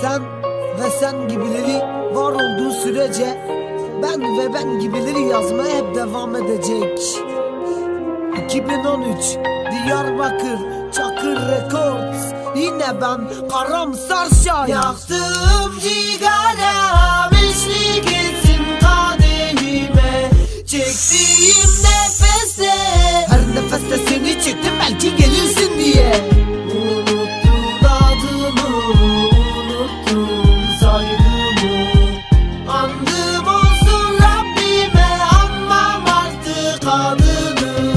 Sen ve sen gibileri var olduğu sürece ben ve ben gibileri yazmaya hep devam edecek. 2013 Diyarbakır Çakır Records Yine ben karamsar şair Yaktım cigaram artık adını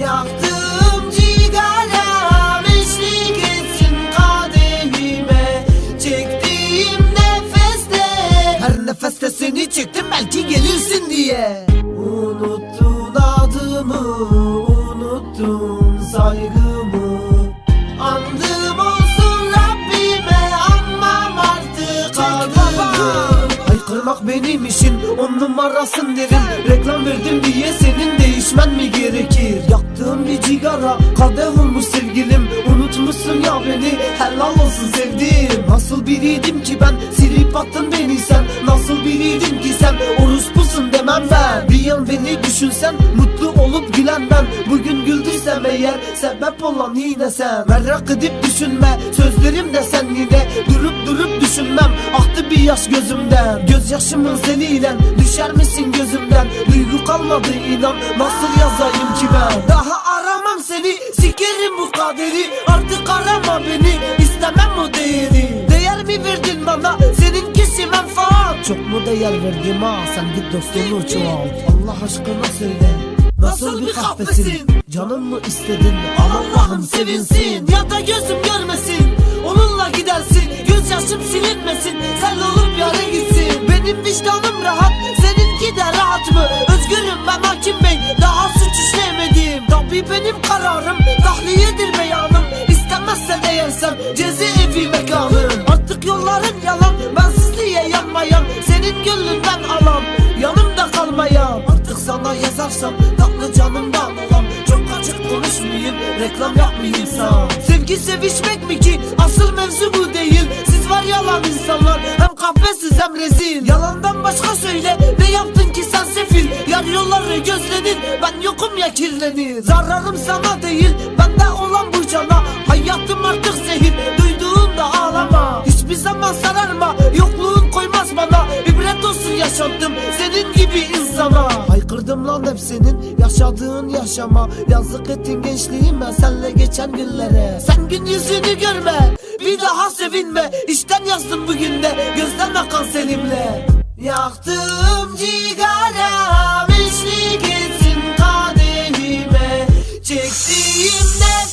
Yaktım cigaram Eşlik etsin kadehime. Çektiğim nefeste Her nefeste seni çektim belki gelirsin diye. Unuttun adımı Haykırmak benim işim on numarasın derim. Reklam verdim diye senin değişmen mi gerekir? Yaktığım bir cigara kadeh olmuş sevgilim. Unutmuşsun ya beni helal olsun sevdiğim. Nasıl biriydim ki ben silip attın beni sen. Nasıl biriydim ki sen orospusun demem ben. Bir yan beni düşünsen mutlu olup gülen ben. Bugün güldüysem eğer sebep olan yine sen. Merak edip düşünme sözlerim de sen yine. Durup düşünmem aktı bir yaş gözümden. Gözyaşımın seliyle düşer misin gözümden? Duygu kalmadı inan nasıl yazayım ki ben? Daha aramam seni sikerim bu kaderi. Artık arama beni istemem bu değeri. Değer mi verdin bana? Seninkisi menfaat Çok mu değer verdim ha? Sen git dostluğunu çoğalt. Allah aşkına söyle Nasıl bir kahvesin? Canım mı istedin? Al Allah'ım sevinsin. Ya da gözüm görmesin. Onunla gidersin Gözyaşım silinmesin Sen olup yere gitsin. Benim vicdanım rahat Seninki de rahat mı? Özgürüm ben hakim bey Daha suç işlemedim. Tabi benim kararım Tahliyedir beyanım. İstemezsen eğer sen Cezi evi mekanım Artık yolların yalan Bensizliğe yanmayan Senin gönlünden alan Yanımda kalmayan Artık sana yazarsam Tatlı canımdan alam Çok açık konuşmayayım Reklam yapmayayım sana. Sevgi sevişmek mi ki? Asıl mevzu bu değil hem rezil. Yalandan başka söyle. Ne yaptın ki sen sefil? Yar yolları gözlenir Ben yokum ya kirlenir. Zararım sana değil. Bende olan bu cana. Hayatım artık zehir. Duyduğunda ağlama. Hiçbir zaman sararma. Yokluğun koymaz bana. İbret olsun yaşattım Senin gibi insana. Haykırdım lan hep senin. Yaşadığın yaşama. Yazık ettin gençliğime. Senle geçen günlere. Sen gün yüzünü görme bir daha sevinme. İşten yazdım bugün de. Gözleme kanserimle Yaktım cigaram içli gitsin kadehime. Çektiğim nefes